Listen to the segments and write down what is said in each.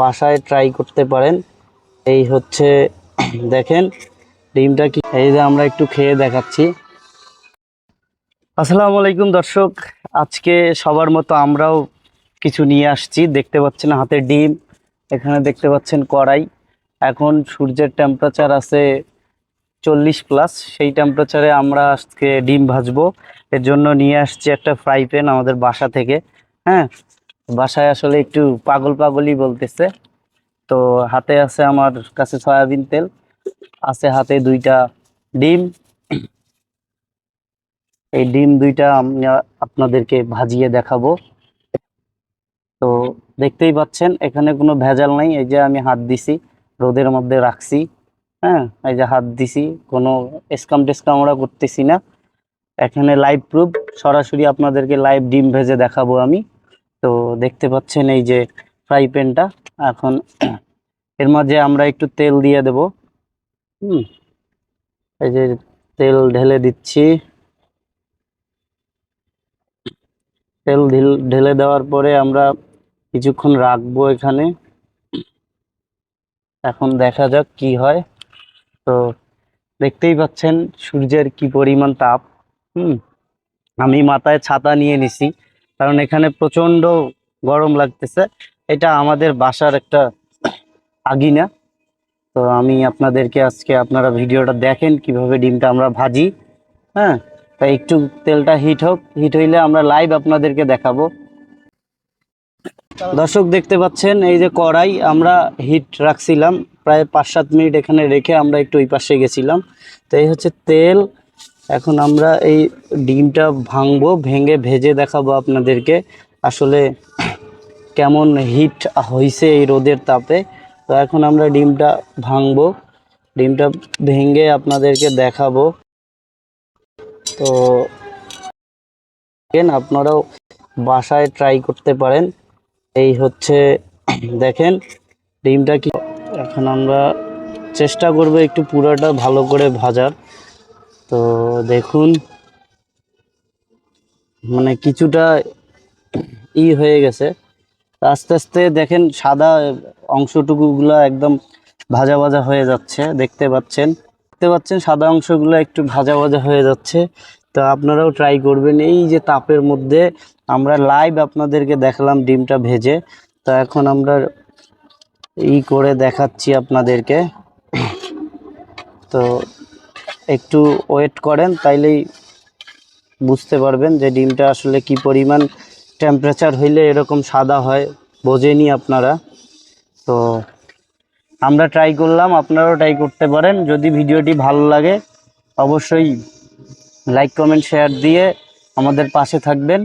বাসায় ট্রাই করতে পারেন। এই হচ্ছে, দেখেন, ডিমটা কি এই যে আমরা একটু খেয়ে দেখাচ্ছি। আসসালামু আলাইকুম দর্শক, আজকে সবার মতো আমরাও কিছু নিয়ে আসছি। দেখতে পাচ্ছেন হাতে ডিম, এখানে দেখতে পাচ্ছেন কড়াই। এখন সূর্যের টেম্পারেচার আছে চল্লিশ প্লাস সেই টেম্পারেচারে আমরা আজকে ডিম ভাজবো। এর জন্য নিয়ে আসছি একটা ফ্রাই প্যান আমাদের বাসা থেকে হ্যাঁ? বাসায় আসলে একটু পাগল পাগলই বলতেছে। তো হাতে আছে আমার কাছে সয়াবিন তেল, আছে হাতে দুইটা ডিম। এই ডিম দুইটা আমি আপনাদেরকে ভাজিয়ে দেখাবো। তো দেখতেই পাচ্ছেন, এখানে কোনো ভেজাল নাই, এই যে আমি হাত দিছি, রোদের মধ্যে রাখছি। হ্যাঁ এই যে হাত দিছি, কোনো স্কাম টেস্কাম আমরা করতেছি না। এখানে লাইভ প্রুফ সরাসরি আপনাদেরকে লাইভ ডিম ভেজে দেখাবো আমি। তো দেখতে পাচ্ছেন এই যে ফ্রাই প্যানটা। এখন এর মাঝে আমরা একটু তেল দিয়ে দেব। হুম, এই যে তেল ঢেলে দিচ্ছি। তেল ঢিল- দেওয়ার পরে আমরা কিছুক্ষণ রাখব এখানে। এখন দেখা যাক কি হয়। তো দেখতেই পাচ্ছেন সূর্যের কি পরিমাণ তাপ। হুম, আমি মাথায় ছাতা নিয়ে নিছি। কারণ এখানে প্রচণ্ড গরম লাগতেছে। এটা আমাদের বাসার একটা আগিনা। তো আমি আপনাদেরকে আজকে আপনারা ভিডিওটা দেখেন কীভাবে ডিমটা আমরা ভাজি। হ্যাঁ তাই একটু তেলটা হিট হোক। হিট হইলে আমরা লাইভ আপনাদেরকে দেখাবো। দর্শক দেখতে পাচ্ছেন, এই যে কড়াই আমরা হিট রাখছিলাম। প্রায় পাঁচ সাত মিনিট এখানে রেখে আমরা একটু ওই পাশে গেছিলাম। তো এই হচ্ছে তেল। এখন আমরা এই ডিমটা ভাঙবো, ভেঙে ভেজে দেখাবো আপনাদেরকে। আসলে কেমন হিট হয়েছে এই রোদের তাপে। তো এখন আমরা ডিমটা ভাঙবো, ডিমটা ভেঙে আপনাদেরকে দেখাবো। তো দেখেন, আপনারাও বাসায় ট্রাই করতে পারেন। এই হচ্ছে, দেখেন, ডিমটা কি এখন আমরা চেষ্টা করব একটু পুরোটা ভালো করে ভাজার। তো দেখুন মানে কিছুটা ই হয়ে গেছে। আস্তে আস্তে দেখেন, সাদা অংশটুকুগুলো একদম ভাজা ভাজা হয়ে যাচ্ছে, দেখতে পাচ্ছেন। দেখতে পাচ্ছেন, সাদা অংশগুলো একটু ভাজা ভাজা হয়ে যাচ্ছে। তো আপনারাও ট্রাই করবেন। এই যে তাপের মধ্যে আমরা লাইভ আপনাদেরকে দেখালাম ডিমটা ভেজে। তো এখন আমরা ই করে দেখাচ্ছি আপনাদেরকে। তো একটু ওয়েট করেন, তাইলেই বুঝতে পারবেন যে ডিমটা আসলে কি পরিমাণ টেম্পারেচার হইলে এরকম সাদা হয়, বোঝেনি আপনারা। তো আমরা ট্রাই করলাম, আপনারাও ট্রাই করতে পারেন। যদি ভিডিওটি ভালো লাগে, অবশ্যই লাইক কমেন্ট শেয়ার দিয়ে আমাদের পাশে থাকবেন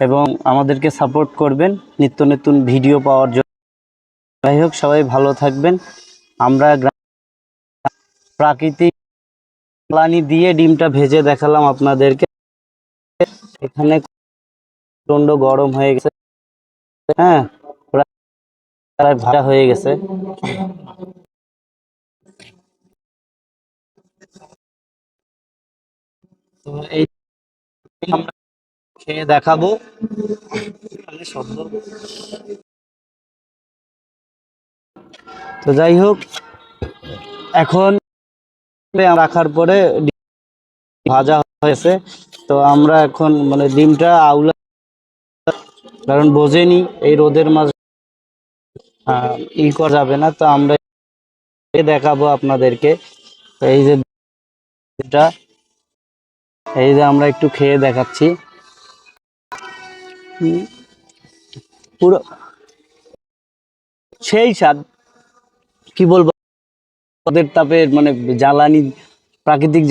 এবং আমাদেরকে সাপোর্ট করবেন নিত্য নতুন ভিডিও পাওয়ার জন্য। যাই হোক, সবাই ভালো থাকবেন। আমরা প্রাকৃতিক প্লানি দিয়ে ডিমটা ভেজে দেখালাম আপনাদেরকে। এখানে প্রচণ্ড গরম হয়ে গেছে। হ্যাঁ প্রায় ভাজা হয়ে গেছে। খেয়ে দেখাবো। তো যাই হোক, এখন রাখার পরে ভাজা হয়েছে। তো আমরা এখন মানে ডিমটা আউলা কারণ বোঝেনি এই রোদের মাঝে ই করা যাবে না। তো আমরা দেখাবো আপনাদেরকে। এই যে এই যে আমরা একটু খেয়ে দেখাচ্ছি। পুরো সেই স্বাদ, কি বলব? রোদের তাপের মানে জ্বালানি প্রাকৃতিক